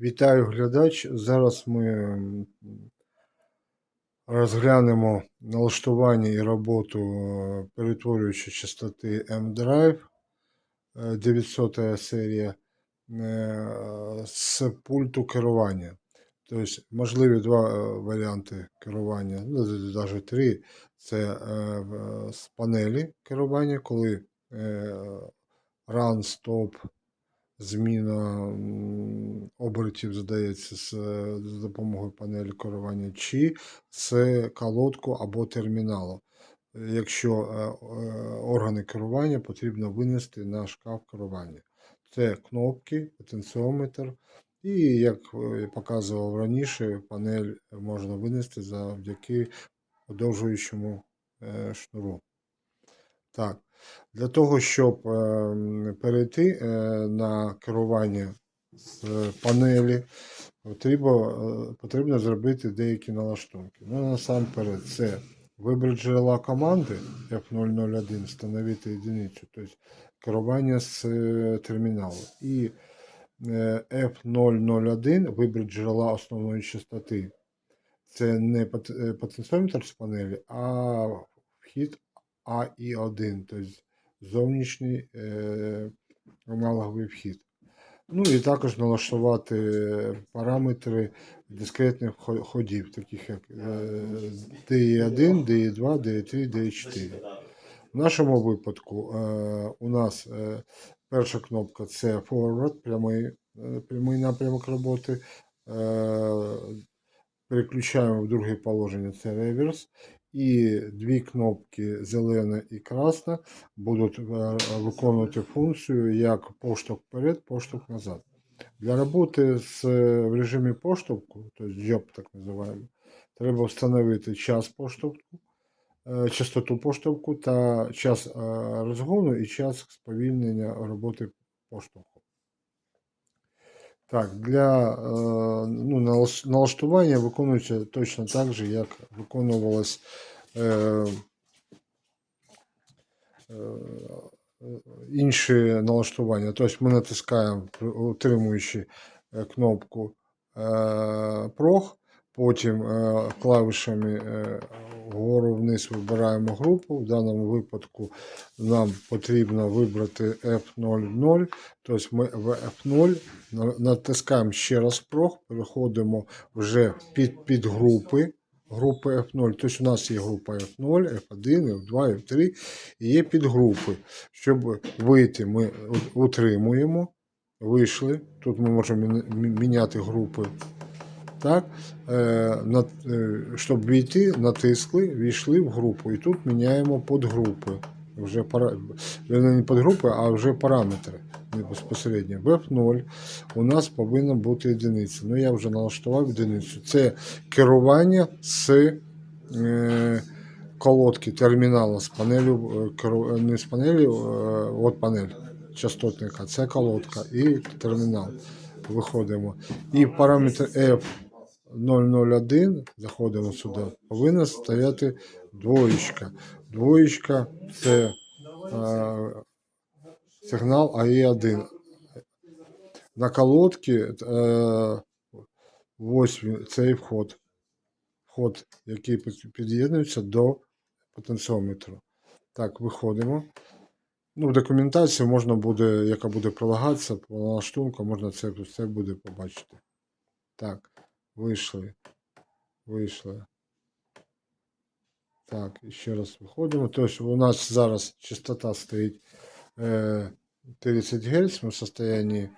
Вітаю глядач. Зараз ми розглянемо налаштування і роботу е, перетворюючої частоти M-Drive е, 900 серія е, з пульту керування. Тобто можливі два е, варіанти керування, ну навіть три. Це е, з панелі керування, коли е, run, stop, зміна обертів задається з, е, за допомогою панелі керування, чи з колодку або терміналу. Якщо е, е, органи керування потрібно винести на шкаф керування. Це кнопки, потенціометр. І, як е, показував раніше, панель можна винести завдяки подовжуючому шнуру. Так, для того, щоб е, перейти на керування з панелі, потрібно, е, потрібно зробити деякі налаштунки. Ну, насамперед, це вибір джерела команди F001, встановити одиницю, тобто керування з е, терміналу. І е, F001 вибір джерела основної частоти. Це не е, потенціометр з панелі, а вхід АІ1, тобто зовнішній е, аналоговий вхід. Ну і також налаштувати параметри дискретних ходів, таких як е, DE1, DE2, DE3, DE4. В нашому випадку е, у нас е, перша кнопка це forward, прямий, е, прямий напрямок роботи. Переключаємо в друге положення, це реверс. І дві кнопки зелена і красна будуть е, виконувати функцію як поштовх вперед, поштовх назад. Для роботи з, е, в режимі поштовху, тобто job так називаємо, треба встановити час поштовху, е, частоту поштовху та час розгону і час сповільнення роботи поштовху. Так, для е, ну, налаштування виконується точно так же, як виконувалось е, е, інші налаштування. Тобто ми натискаємо, отримуючи кнопку PROG, потім е, клавішами е, вгору вниз вибираємо групу. В даному випадку нам потрібно вибрати F00. Тобто ми в F0 натискаємо ще раз PROG, переходимо вже під підгрупи групи F0. Тобто у нас є група F0, F1, F2, F3 і є підгрупи. Щоб вийти, ми утримуємо, вийшли. Тут ми можемо міняти групи. Так, е, е, щоб війти, натисли, війшли в групу. І тут міняємо подгрупи. Вже пара, не подгрупи, а вже параметри безпосередньо. В F0 у нас повинна бути одиниця. Ну, я вже налаштував одиницю. Це керування з е, колодки термінала з панелю, е, не з панелі, от панель частотника, це колодка і термінал. Виходимо. І параметр F001, заходимо сюди, повинна стояти двоєчка. Двоєчка це е, сигнал АІ1. На колодці е, ось цей вход. Вход, який під'єднується до потенціометру. Так, виходимо. Ну, в документації можна буде, яка буде прилагатися по налаштунку, можна це все буде побачити. Так, вийшли. Вийшли. Так, ще раз виходимо. Тобто у нас зараз частота стоїть е, 30 Гц, ми в состоянні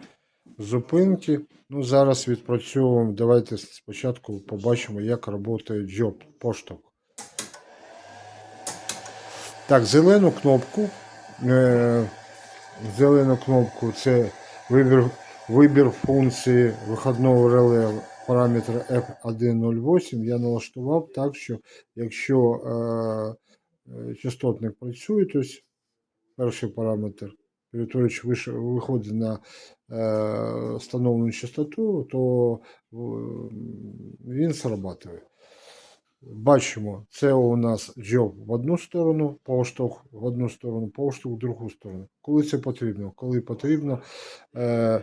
зупинки. Ну, зараз відпрацьовуємо. Давайте спочатку побачимо, як працює джоб поштовх. Так, зелену кнопку. Е, зелену кнопку це вибір, вибір функції виходного реле параметра F108. Я налаштував так, що якщо е, е, частотник працює, то перший параметр, перетворюючи виходить на е, встановлену частоту, то е, він срабатує. Бачимо, це у нас джоб в одну сторону, поштовх в одну сторону, поштовх в другу сторону. Коли це потрібно? Коли потрібно, е,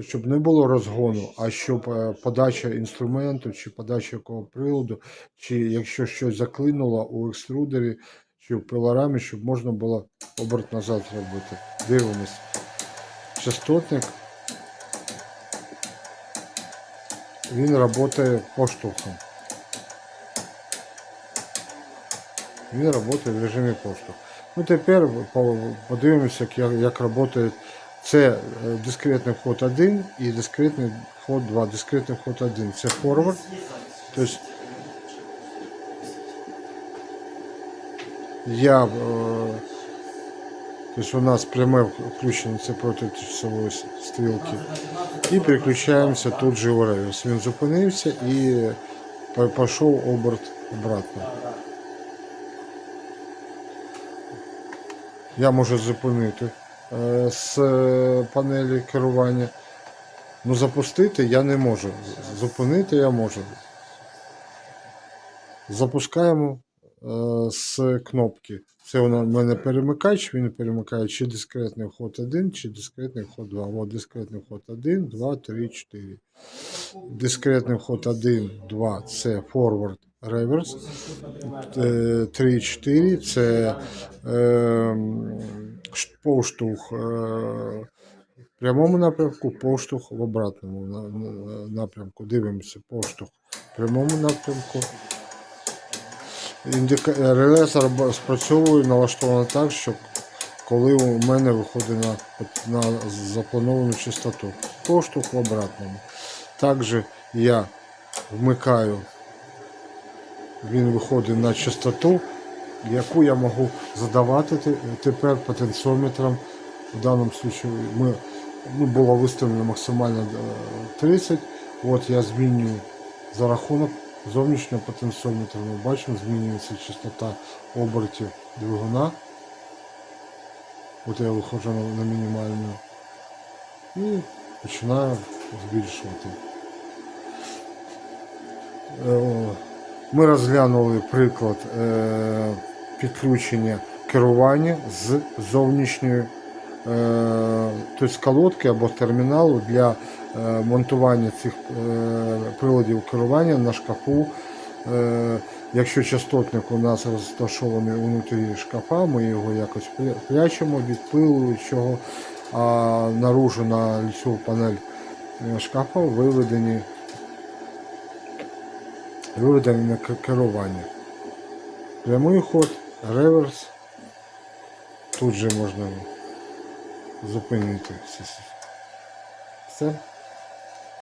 щоб не було розгону, а щоб е, подача інструменту чи подача якого приладу, чи якщо щось заклинуло у екструдері чи в пилорамі, щоб можна було оберт назад зробити. Дивимось. Частотник. Він працює поштовхом. Він працює в режимі поштовх. Ну тепер по- подивимося, як, як працює. Це е, дискретний вход 1 і дискретний вход 2. Дискретний вход 1 це форвард. Тобто я, е, тобто у нас пряме включення це проти часової стрілки. І переключаємося тут же у реверс. Він зупинився і пішов оберт обратно. Я можу зупинити е, з е, панелі керування. Ну запустити я не можу. Зупинити я можу. Запускаємо е, з кнопки. Це у мене перемикач, він перемикає чи дискретний вход 1, чи дискретний вход 2. От дискретний вход 1, 2, 3, 4. Дискретний вход 1, 2 це forward, reverse. 3, 4 це е, поштовх е, в прямому напрямку, поштовх в обратному на- на- напрямку. Дивимося, поштовх в прямому напрямку. Індика... Реле спрацьовує налаштовано так, що коли у мене виходить на, на заплановану частоту. Поштовх в обратному. Також я вмикаю, він виходить на частоту, яку я можу задавати тепер потенціометром. В даному випадку ми, ну, було виставлено максимально е, 30. От я змінюю за рахунок зовнішнього потенціометра. Ми бачимо, змінюється частота обертів двигуна. От я виходжу на, на мінімальну і починаю збільшувати. Ми розглянули приклад е, підключення керування з зовнішньої е, тобто колодки або терміналу для е, монтування цих приладів керування на шкафу. Якщо частотник у нас розташований внутрі шкафа, ми його якось пря- прячемо від пилу, від чого, а наружу на цю панель шкафа виведені виведені на керування. Прямий ход, реверс. Тут же можна зупинити. Все.